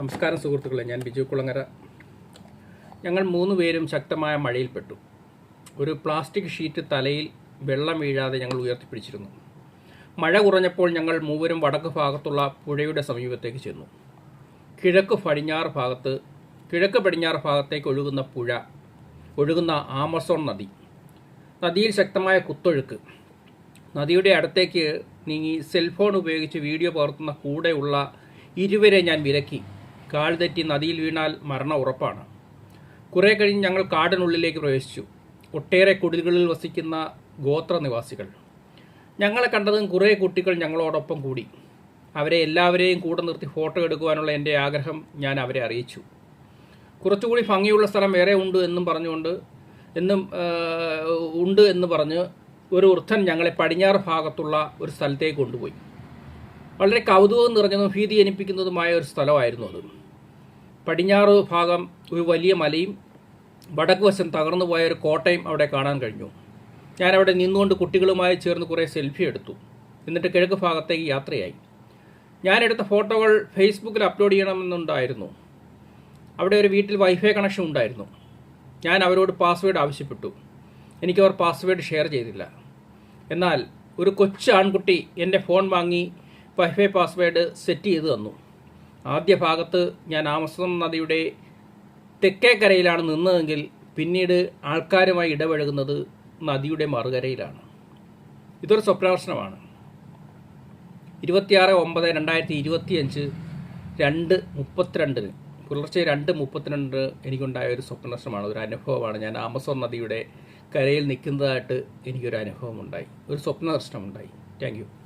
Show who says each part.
Speaker 1: നമസ്കാരം സുഹൃത്തുക്കളെ ഞാൻ ബിജു കുളങ്ങര. ഞങ്ങൾ മൂന്ന് പേരും ശക്തമായ മഴയിൽപ്പെട്ടു. ഒരു പ്ലാസ്റ്റിക് ഷീറ്റ് തലയിൽ വെള്ളം വീഴാതെ ഞങ്ങൾ ഉയർത്തിപ്പിടിച്ചിരുന്നു. മഴ കുറഞ്ഞപ്പോൾ ഞങ്ങൾ മൂവരും വടക്ക് ഭാഗത്തുള്ള പുഴയുടെ സമീപത്തേക്ക് ചെന്നു. കിഴക്ക് പടിഞ്ഞാറ് ഭാഗത്ത് കിഴക്ക് പടിഞ്ഞാറ് ഭാഗത്തേക്ക് ഒഴുകുന്ന പുഴ ഒഴുകുന്ന ആമസോൺ നദി. നദിയിൽ ശക്തമായ കുത്തൊഴുക്ക്. നദിയുടെ അടുത്തേക്ക് നീങ്ങി സെൽഫോൺ ഉപയോഗിച്ച് വീഡിയോ പകർത്തുന്ന കൂടെയുള്ള ഇരുവരെ ഞാൻ വിലക്കി. കാൽ തെറ്റി നദിയിൽ വീണാൽ മരണ ഉറപ്പാണ്. കുറേ കഴിഞ്ഞ് ഞങ്ങൾ കാടിനുള്ളിലേക്ക് പ്രവേശിച്ചു. ഒട്ടേറെ കുടിലുകളിൽ വസിക്കുന്ന ഗോത്ര നിവാസികൾ. ഞങ്ങളെ കണ്ടതും കുറേ കുട്ടികൾ ഞങ്ങളോടൊപ്പം കൂടി. അവരെ എല്ലാവരെയും കൂടെ നിർത്തി ഫോട്ടോ എടുക്കുവാനുള്ള എന്റെ ആഗ്രഹം ഞാൻ അവരെ അറിയിച്ചു. കുറച്ചുകൂടി ഭംഗിയുള്ള സ്ഥലം വേറെ ഉണ്ട് എന്നും പറഞ്ഞുകൊണ്ട് എന്നും ഉണ്ട് എന്ന് പറഞ്ഞ് ഒരു വൃദ്ധൻ ഞങ്ങളെ പടിഞ്ഞാറ് ഭാഗത്തുള്ള ഒരു സ്ഥലത്തേക്ക് കൊണ്ടുപോയി. വളരെ കൗതുകം നിറഞ്ഞതും ഭീതി ജനിപ്പിക്കുന്നതുമായ ഒരു സ്ഥലമായിരുന്നു അത്. പടിഞ്ഞാറ് ഭാഗം ഒരു വലിയ മലയും വടക്ക് വശം തകർന്നു പോയ ഒരു കോട്ടയും അവിടെ കാണാൻ കഴിഞ്ഞു. ഞാൻ അവിടെ നിന്നുകൊണ്ട് കുട്ടികളുമായി ചേർന്ന് കുറേ സെൽഫി എടുത്തു. എന്നിട്ട് കിഴക്ക് ഭാഗത്തേക്ക് യാത്രയായി. ഞാൻ എടുത്ത ഫോട്ടോകൾ ഫേസ്ബുക്കിൽ അപ്ലോഡ് ചെയ്യണമെന്നുണ്ടായിരുന്നു. അവിടെ ഒരു വീട്ടിൽ വൈഫൈ കണക്ഷൻ ഉണ്ടായിരുന്നു. ഞാൻ അവരോട് പാസ്വേഡ് ആവശ്യപ്പെട്ടു. എനിക്കവർ പാസ്വേഡ് ഷെയർ ചെയ്തില്ല. എന്നാൽ ഒരു കൊച്ചു ആൺകുട്ടി എന്റെ ഫോൺ വാങ്ങി വൈഫൈ പാസ്വേഡ് സെറ്റ് ചെയ്ത് തന്നു. ആദ്യ ഭാഗത്ത് ഞാൻ ആമസോൺ നദിയുടെ തെക്കേ കരയിലാണ് നിന്നതെങ്കിൽ പിന്നീട് ആൾക്കാരുമായി ഇടപഴകുന്നത് നദിയുടെ മറുകരയിലാണ്. ഇതൊരു സ്വപ്നദർശനമാണ് ഇരുപത്തിയാറ് ഒമ്പത് രണ്ടായിരത്തി ഇരുപത്തിയഞ്ച് രണ്ട് മുപ്പത്തിരണ്ടിന് പുലർച്ചെ രണ്ട് മുപ്പത്തിരണ്ട് എനിക്കുണ്ടായ ഒരു സ്വപ്നദർശനമാണ് ഒരു അനുഭവമാണ്. ഞാൻ ആമസോൺ നദിയുടെ കരയിൽ നിൽക്കുന്നതായിട്ട് എനിക്കൊരു അനുഭവമുണ്ടായി. ഒരു സ്വപ്നദർശനമുണ്ടായി താങ്ക് യു.